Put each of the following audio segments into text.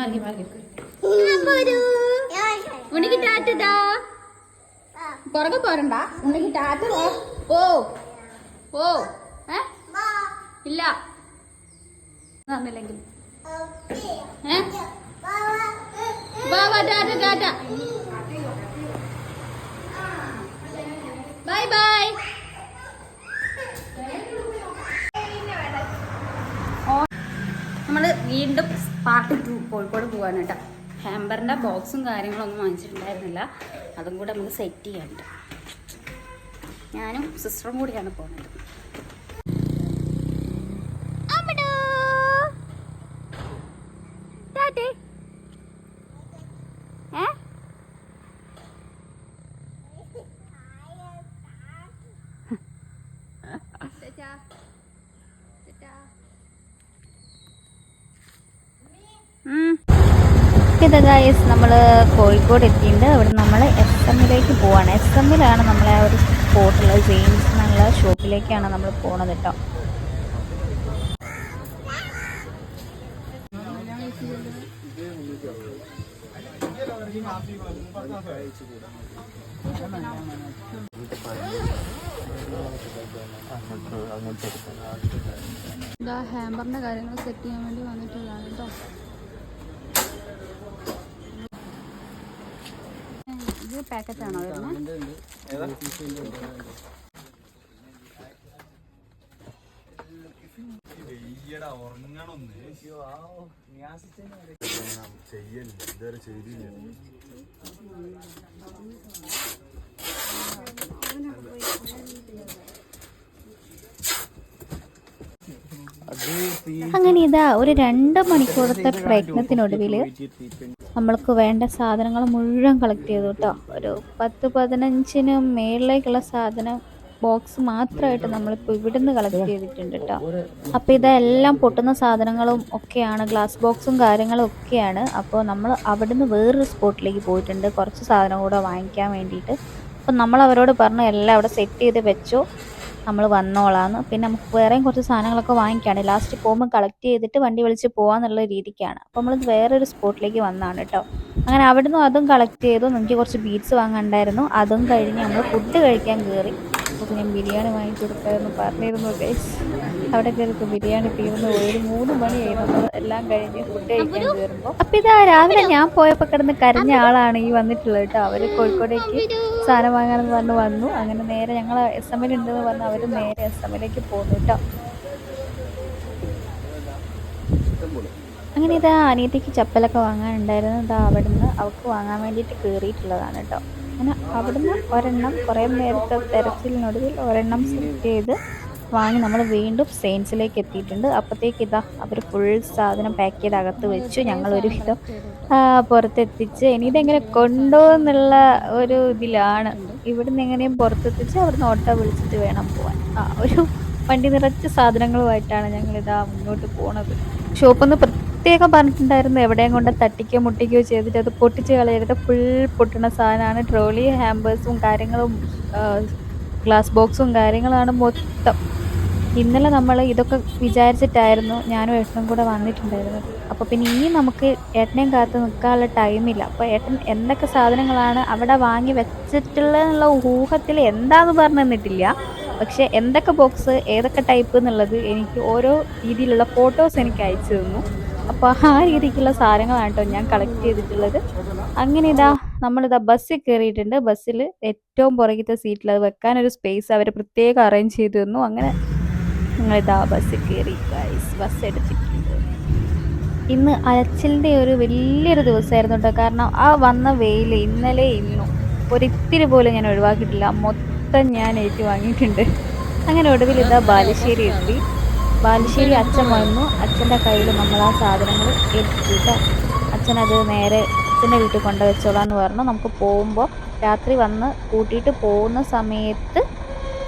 മാറി മാറി. ഉണ്ണിക്ക് ടാറ്റതാ പുറകെ പോരണ്ട. ഉണ്ണിക്ക് ടാറ്റ ഓ ഓ ഏ? ഇല്ല. തന്നില്ലെങ്കിൽ ഏ? വാ വാ. Tata tata. Bye bye. നമ്മൾ വീണ്ടും പാർട്ട് ടു കോഴിക്കോട് പോകാൻ കേട്ടോ ഹാമ്പറിന്റെ ബോക്സും കാര്യങ്ങളൊന്നും വാങ്ങിച്ചിട്ടുണ്ടായിരുന്നില്ല. അതും കൂടെ നമുക്ക് സെറ്റ് ചെയ്യാനുണ്ട് ഞാനും സിസ്റ്ററും കൂടിയാണ് പോകുന്നത് അമ്മടോ. ടാറ്റേ. ഏ? ഉം. ഇത് ഗായസ് നമ്മൾ കോഴിക്കോട് എത്തിയിട്ടുണ്ട് അവിടെ നമ്മൾ എസ് എമ്മിലേക്ക് പോവാണ്. എസ് എമ്മിലാണ് നമ്മളെ ഒരു സ്പോട്ടുള്ളത് ജെയിംസ് എന്നുള്ള ഷോപ്പിലേക്കാണ് നമ്മൾ പോണത് കേട്ടോ ഹാമ്പറിന്റെ കാര്യങ്ങൾ സെറ്റ് ചെയ്യാൻ വേണ്ടി വന്നിട്ടുള്ളതാണ് കേട്ടോ ഇത് പാക്കറ്റ് ആണോ വരുന്നത് അങ്ങനെ ഇതാ ഒരു രണ്ട് മണിക്കൂറത്തെ പ്രയത്നത്തിനൊടുവിൽ നമ്മൾക്ക് വേണ്ട സാധനങ്ങൾ മുഴുവൻ കളക്ട് ചെയ്തു കേട്ടോ. ഒരു പത്ത് പതിനഞ്ചിന് മേളിലേക്കുള്ള സാധനം ബോക്സ് മാത്രമായിട്ട് നമ്മളിപ്പോൾ ഇവിടുന്ന് കളക്ട് ചെയ്തിട്ടുണ്ട് കേട്ടോ. അപ്പോൾ ഇതെല്ലാം പൊട്ടുന്ന സാധനങ്ങളും ഒക്കെയാണ് ഗ്ലാസ് ബോക്സും കാര്യങ്ങളും ഒക്കെയാണ്. അപ്പോൾ നമ്മൾ അവിടുന്ന് വേറൊരു സ്പോട്ടിലേക്ക് പോയിട്ടുണ്ട്. കുറച്ച് സാധനം കൂടെ വാങ്ങിക്കാൻ വേണ്ടിയിട്ട്. അപ്പം നമ്മൾ അവരോട് പറഞ്ഞു എല്ലാം അവിടെ സെറ്റ് ചെയ്ത് വെച്ചോ. നമ്മൾ വന്നോളാന്ന്. പിന്നെ നമുക്ക് വേറെയും കുറച്ച് സാധനങ്ങളൊക്കെ വാങ്ങിക്കാണ് ലാസ്റ്റ് പോകുമ്പോൾ കളക്ട് ചെയ്തിട്ട് വണ്ടി വിളിച്ച് പോകാന്നുള്ള രീതിക്കാണ്. അപ്പോൾ നമ്മൾ വേറൊരു സ്പോട്ടിലേക്ക് വന്നതാണ് കേട്ടോ അങ്ങനെ അവിടുന്ന് അതും കളക്ട് ചെയ്തു. നമുക്ക് കുറച്ച് ബീറ്റ്സ് വാങ്ങണ്ടായിരുന്നു. അതും കഴിഞ്ഞ് നമ്മൾ ഫുഡ് കഴിക്കാൻ കയറി അപ്പോൾ ഞാൻ ബിരിയാണി വാങ്ങിച്ചു കൊടുക്കാമെന്ന് പറഞ്ഞിരുന്നു ഗൈസ് അവിടെ കയറിപ്പോൾ ബിരിയാണി തീർന്നു പോയി. ഒരു മൂന്ന് മണിയായി നമ്മൾ എല്ലാം കഴിഞ്ഞ് ഫുഡ് കഴിക്കാൻ കയറുമ്പോൾ അപ്പോൾ ഇതാ രാവിലെ ഞാൻ പോയപ്പോൾ കിടന്ന് കരഞ്ഞ ആളാണ് ഈ വന്നിട്ടുള്ളത് കേട്ടോ അവർ കോഴിക്കോടേക്ക് സാധനം വാങ്ങാനെന്ന് പറഞ്ഞ് വന്നു. അങ്ങനെ നേരെ ഞങ്ങൾ എസ് എമ്മിൽ ഉണ്ടെന്ന് പറഞ്ഞ് അവർ നേരെ എസ് എം എല്ലേക്ക് പോന്നു കേട്ടോ അങ്ങനെ ഇതാ അനിയത്തിക്ക് ചപ്പലൊക്കെ വാങ്ങാനുണ്ടായിരുന്നു. ഇതാ അവിടുന്ന് അവൾക്ക് വാങ്ങാൻ വേണ്ടിയിട്ട് കയറിയിട്ടുള്ളതാണ് കേട്ടോ അങ്ങനെ അവിടുന്ന് ഒരെണ്ണം കുറേ നേരത്തെ തെരച്ചിലിനൊടുവിൽ ഒരെണ്ണം സെലക്ട് ചെയ്ത് വാങ്ങി നമ്മൾ വീണ്ടും സെയിൻസിലേക്ക് എത്തിയിട്ടുണ്ട്. അപ്പോഴത്തേക്ക് ഇതാ അവർ ഫുൾ സാധനം പാക്ക് ചെയ്ത് അകത്ത് വെച്ചു. ഞങ്ങൾ ഒരുവിധം പുറത്തെത്തിച്ച് ഇനി ഇതെങ്ങനെ കൊണ്ടുപോകുന്നുള്ള ഒരു ഇതിലാണ്. ഇവിടുന്ന് എങ്ങനെയും പുറത്തെത്തിച്ച് അവിടുന്ന് ഓട്ടോ വിളിച്ചിട്ട് വേണം പോവാൻ. ആ ഒരു വണ്ടി നിറച്ച സാധനങ്ങളുമായിട്ടാണ് ഞങ്ങൾ ഇതാ മുന്നോട്ട് പോണത്. ഷോപ്പൊന്ന് പ്രത്യേകം പറഞ്ഞിട്ടുണ്ടായിരുന്നു. എവിടെയും കൊണ്ട് തട്ടിക്കോ മുട്ടിക്കോ ചെയ്തിട്ട് അത് പൊട്ടിച്ച് കളയരുത്. ഫുൾ പൊട്ടുന്ന സാധനമാണ്. ട്രോളി ഹാമ്പേഴ്സും കാര്യങ്ങളും ഗ്ലാസ് ബോക്സും കാര്യങ്ങളാണ് മൊത്തം. ഇന്നലെ നമ്മൾ ഇതൊക്കെ വിചാരിച്ചിട്ടായിരുന്നു ഞാനും ഏട്ടനും കൂടെ വന്നിട്ടുണ്ടായിരുന്നത്. അപ്പോൾ പിന്നെ ഇനി നമുക്ക് ഏട്ടനെയും കാത്ത് നിൽക്കാനുള്ള ടൈമില്ല അപ്പോൾ ഏട്ടൻ എന്തൊക്കെ സാധനങ്ങളാണ് അവിടെ വാങ്ങി വെച്ചിട്ടുള്ളതെന്നുള്ള ഊഹത്തിൽ എന്താന്ന് പറഞ്ഞു തന്നിട്ടില്ല. പക്ഷേ എന്തൊക്കെ ബോക്സ് ഏതൊക്കെ ടൈപ്പ് എന്നുള്ളത് എനിക്ക് ഓരോ രീതിയിലുള്ള ഫോട്ടോസ് എനിക്ക് അയച്ചു തന്നു. അപ്പോൾ ആ രീതിക്കുള്ള സാധനങ്ങളാണ് കേട്ടോ ഞാൻ കളക്ട് ചെയ്തിട്ടുള്ളത്. അങ്ങനെ ഇതാ നമ്മളിതാ ബസ്സിൽ കയറിയിട്ടുണ്ട് ബസ്സിൽ ഏറ്റവും പുറകിലത്തെ സീറ്റിൽ അത് വെക്കാനൊരു സ്പേസ് അവർ പ്രത്യേകം അറേഞ്ച് ചെയ്തു തന്നു. അങ്ങനെ ഞങ്ങളിതാ ബസ്സിൽ കയറി ഗൈസ് ബസ് എടുത്തിട്ടുണ്ട്. ഇന്ന് അലച്ചിലിന്റെ ഒരു വലിയൊരു ദിവസമായിരുന്നു കേട്ടോ. കാരണം ആ വന്ന വെയിൽ ഇന്നലെ ഇന്നും ഒരിത്തിരി പോലും ഞാൻ ഒഴിവാക്കിയിട്ടില്ല. മൊത്തം ഞാൻ ഏറ്റു വാങ്ങിയിട്ടുണ്ട്. അങ്ങനെ ഒടുവിൽ ഇതാ ബാലുശ്ശേരി എത്തി. ബാലുശ്ശേരി അച്ഛൻ വന്നു. അച്ഛന്റെ കയ്യിൽ നമ്മൾ ആ സാധനങ്ങൾ കേട്ടോ. അച്ഛനത് നേരെ അച്ഛന്റെ വീട്ടിൽ കൊണ്ട് വെച്ചോളാന്ന് പറഞ്ഞു. നമുക്ക് പോകുമ്പോൾ രാത്രി വന്ന് കൂട്ടിയിട്ട് പോകുന്ന സമയത്ത്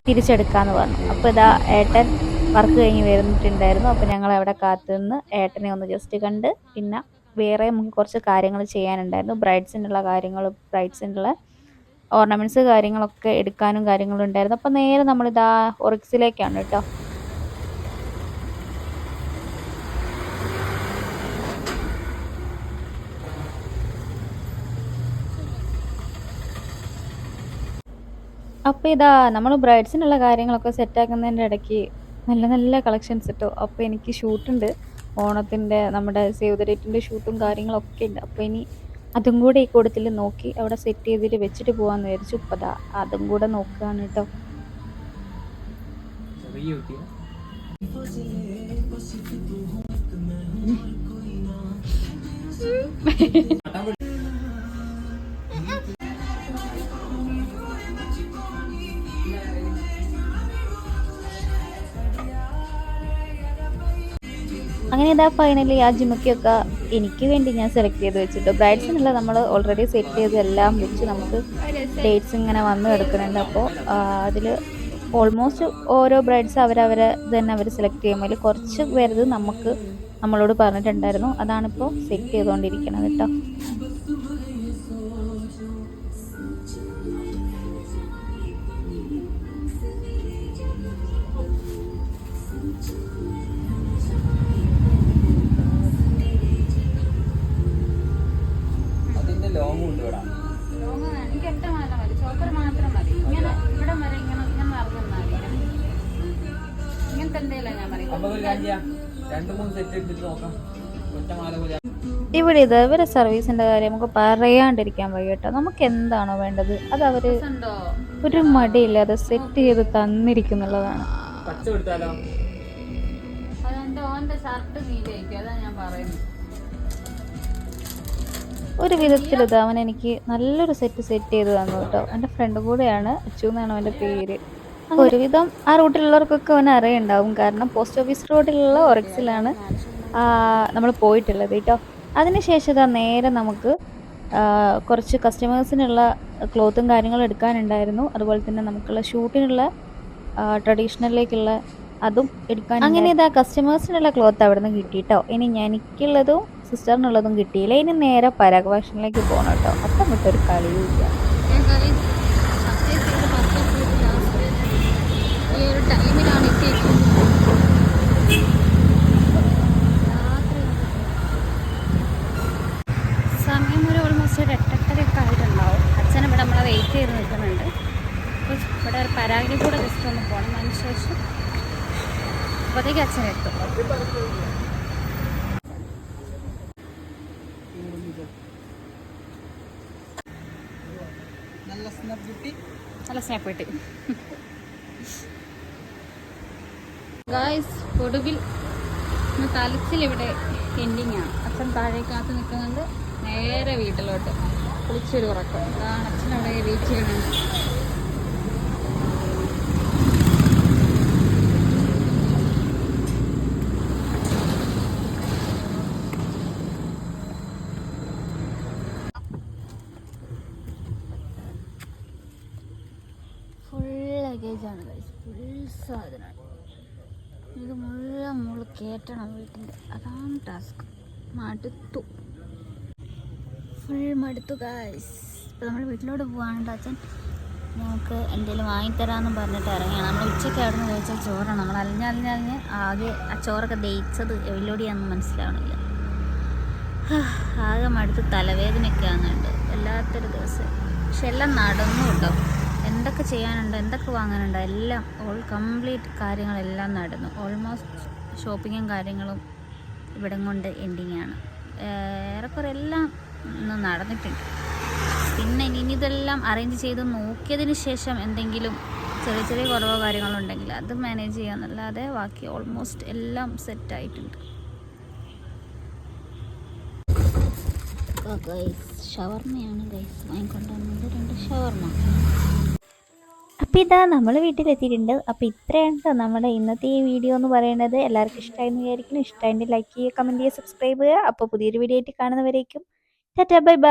തിരിച്ചെടുക്കാമെന്ന് പറഞ്ഞു. അപ്പോൾ ഇതാ ഏട്ടൻ വർക്ക് കഴിഞ്ഞ് വരുന്നിട്ടുണ്ടായിരുന്നു. അപ്പോൾ ഞങ്ങൾ അവിടെ കാത്തുനിന്ന് ഏട്ടനെ ഒന്ന് ജസ്റ്റ് കണ്ട് പിന്നെ വേറെ നമുക്ക് കുറച്ച് കാര്യങ്ങൾ ചെയ്യാനുണ്ടായിരുന്നു. ബ്രൈഡ്സിനുള്ള കാര്യങ്ങൾ ബ്രൈഡ്സിനുള്ള ഓർണമെന്റ്സ് കാര്യങ്ങളൊക്കെ എടുക്കാനും കാര്യങ്ങളും ഉണ്ടായിരുന്നു. അപ്പോൾ നേരെ നമ്മളിതാ ഒറിക്സിലേക്കാണ് കേട്ടോ. അപ്പോൾ ഇതാ നമ്മൾ ബ്രൈഡ്സിനുള്ള കാര്യങ്ങളൊക്കെ സെറ്റാക്കുന്നതിന്റെ ഇടയ്ക്ക് നല്ല നല്ല കളക്ഷൻസ് കിട്ടും അപ്പോൾ എനിക്ക് ഷൂട്ടുണ്ട് ഓണത്തിന്റെ നമ്മുടെ സേവ് ദ ഡേറ്റിന്റെ ഷൂട്ടും കാര്യങ്ങളൊക്കെ ഉണ്ട്. അപ്പോൾ ഇനി അതും കൂടെ ഈ കൂട്ടത്തിൽ നോക്കി അവിടെ സെറ്റ് ചെയ്തിട്ട് വെച്ചിട്ട് പോകാമെന്ന് വിചാരിച്ചു. ഇപ്പതാ അതും കൂടെ നോക്കുകയാണ് കേട്ടോ. ചെറിയ അങ്ങനെ ഇതാ ഫൈനലി ആ ജിമ്മക്കൊക്കെ എനിക്ക് വേണ്ടി ഞാൻ സെലക്ട് ചെയ്ത് വെച്ചിട്ട്. ബ്രൈഡ്സിനുള്ള നമ്മൾ ഓൾറെഡി സെറ്റ് ചെയ്ത് എല്ലാം വെച്ച് നമുക്ക് ഡേറ്റ്സ് ഇങ്ങനെ വന്നു കിടക്കുന്നുണ്ട്. അപ്പോൾ അതിൽ ഓൾമോസ്റ്റ് ഓരോ ബ്രൈഡ്സ് അവരവരെ തന്നെ അവർ സെലക്ട് ചെയ്യുമ്പോൾ കുറച്ച് പേരത് നമുക്ക് നമ്മളോട് പറഞ്ഞിട്ടുണ്ടായിരുന്നു. അതാണിപ്പോൾ സെറ്റ് ചെയ്തുകൊണ്ടിരിക്കുന്നത് കേട്ടോ മാത്രം മതി. ഇങ്ങനെ ഇവിടെ വരെ ഇങ്ങനെ ഇങ്ങനെ നടന്നാൽ മതി. ഇങ്ങനത്തെ എന്തെങ്കിലും ഞാൻ പറയും. നമുക്ക് ഒരു കാര്യം രണ്ട് മൂന്ന് സെറ്റ് എടുത്തിട്ട് നോക്കാം. ഒറ്റ മാല പോലെ. ഇവിടെ ഇത് ഇവരെ സർവീസിന്റെ കാര്യം നമുക്ക് പറയാണ്ടിരിക്കാൻ വയ്യട്ടോ നമുക്ക് എന്താണോ വേണ്ടത്? അത് അവർ ഒരു മടിയില്ലാതെ സെറ്റ് ചെയ്ത് തന്നിരിക്കുന്നുള്ളതാണ്. പച്ച കൊടുത്താലോ? അതെന്റെ ഓന്റെ ഷർട്ട് നീലായിരിക്കും അതാ ഞാൻ പറയുന്നത്. ഒരു വിധത്തിൽ ഇത് അവൻ എനിക്ക് നല്ലൊരു സെറ്റ് സെറ്റ് ചെയ്ത് തന്നു കേട്ടോ. എന്റെ ഫ്രണ്ട് കൂടെയാണ് അച്ചു എന്നാണ് അവന്റെ പേര്. അപ്പോൾ ഒരുവിധം ആ റൂട്ടിലുള്ളവർക്കൊക്കെ അവൻ അറിയുണ്ടാവും. കാരണം പോസ്റ്റ് ഓഫീസ് റോഡിലുള്ള ഒറക്സിലാണ് നമ്മൾ പോയിട്ടുള്ളത് കേട്ടോ. അതിനുശേഷം ഇതാ നേരെ നമുക്ക് കുറച്ച് കസ്റ്റമേഴ്സിനുള്ള ക്ലോത്തും കാര്യങ്ങളും എടുക്കാനുണ്ടായിരുന്നു. അതുപോലെ തന്നെ നമുക്കുള്ള ഷൂട്ടിനുള്ള ട്രഡീഷണലിലേക്കുള്ള അതും എടുക്കാൻ അങ്ങനെ ഇതാ കസ്റ്റമേഴ്സിനുള്ള ക്ലോത്ത് അവിടെ നിന്ന് കിട്ടിയിട്ടോ ഇനി എനിക്കുള്ളതും സിസ്റ്ററിനുള്ളതും കിട്ടിയില്ല. ഇനി നേരെ പരാഗ് ഫാഷനിലേക്ക് പോകണം കേട്ടോ. അപ്പം വിട്ടൊരു കളിയും ഈ ഒരു ടൈമിലാണ് എത്തിയിരിക്കുന്നത് സമയം ഒരു ഓൾമോസ്റ്റ് ഒരു എട്ടെട്ടരയൊക്കെ ആയിട്ടുണ്ടാവും അച്ഛൻ ഇവിടെ നമ്മളെ വെയിറ്റ് ചെയ്ത് നിൽക്കുന്നുണ്ട് അപ്പോൾ ഇവിടെ ഒരു പരാഗിൽ കൂടെ ജസ്റ്റ് ഒന്ന് പോകണം അതിന് ശേഷം അപ്പോഴത്തേക്ക് അച്ഛൻ എത്തും നല്ല സ്നാപ്പ് കിട്ടി. ഗായ്സ് ഒടുവിൽ തലച്ചിൽ ഇവിടെ എൻഡിങ് ആണ്. അച്ഛൻ താഴേക്കകത്ത് നിൽക്കുന്നുണ്ട്. നേരെ വീട്ടിലോട്ട്. കുളിച്ചൊരു ഉറക്കം. അതാണ് അച്ഛൻ അവിടെ വെയിറ്റ് ചെയ്യുന്നുണ്ട് ഫുൾ ലഗേജാണ് ഗൈസ് ഫുൾ സാധനമാണ്. ഇത് മുഴുവൻ മുകളിൽ കയറ്റണം വീട്ടിന്റെ അതാണ് ടാസ്ക് മടുത്തു. ഫുൾ മടുത്തു ഗൈസ് ഇപ്പോൾ നമ്മൾ വീട്ടിലോട്ട് പോകാനുണ്ട് അച്ഛൻ. നമുക്ക് എന്തെങ്കിലും വാങ്ങിത്തരാമെന്ന് പറഞ്ഞിട്ട് ഇറങ്ങിയാണ്. നമ്മൾ ഉച്ചയ്ക്ക് അവിടെ നിന്ന് കഴിച്ച ചോറാണ്. നമ്മൾ അലിഞ്ഞലിഞ്ഞലിഞ്ഞ് ആകെ ആ ചോറൊക്കെ ദയിച്ചത് എവിലോടിയാന്ന് മനസ്സിലാവണില്ല. ആകെ മടുത്ത് തലവേദനയൊക്കെ ആകുന്നുണ്ട് വല്ലാത്തൊരു ദിവസം. പക്ഷെ എല്ലാം നടന്നു കേട്ടോ എന്തൊക്കെ ചെയ്യാനുണ്ട് എന്തൊക്കെ വാങ്ങാനുണ്ട് എല്ലാം ഓൾ കംപ്ലീറ്റ് കാര്യങ്ങളെല്ലാം നടന്നു. ഓൾമോസ്റ്റ് ഷോപ്പിങ്ങും കാര്യങ്ങളും ഇവിടം കൊണ്ട് എൻഡിങ്ങാണ് ഏറെക്കുറെ എല്ലാം ഇന്ന് നടന്നിട്ടുണ്ട്. പിന്നെ ഇനി ഇതെല്ലാം അറേഞ്ച് ചെയ്ത് നോക്കിയതിന് ശേഷം എന്തെങ്കിലും ചെറിയ ചെറിയ കുറവോ കാര്യങ്ങളോ ഉണ്ടെങ്കിൽ അത് മാനേജ് ചെയ്യാമെന്നല്ലാതെ ബാക്കി ഓൾമോസ്റ്റ് എല്ലാം സെറ്റായിട്ടുണ്ട് ഗൈസ് ഷവർമ്മയാണ് ഗൈസ് വാങ്ങിക്കൊണ്ടുവന്നത് രണ്ട് ഷവർമ്മ അപ്പോൾ ഇതാ നമ്മൾ വീട്ടിലെത്തിയിട്ടുണ്ട്. അപ്പോൾ ഇത്രയാണ് കേട്ടോ നമ്മുടെ ഇന്നത്തെ ഈ വീഡിയോ എന്ന് പറയുന്നത്. എല്ലാവർക്കും ഇഷ്ടമായി എന്ന് വിചാരിക്കുന്നു. ഇഷ്ടമായിട്ട് ലൈക്ക് ചെയ്യുക കമന്റ് ചെയ്യുക സബ്സ്ക്രൈബ് ചെയ്യുക. അപ്പോൾ പുതിയൊരു വീഡിയോ ആയിട്ട് കാണുന്നവരേക്കും. Bye bye.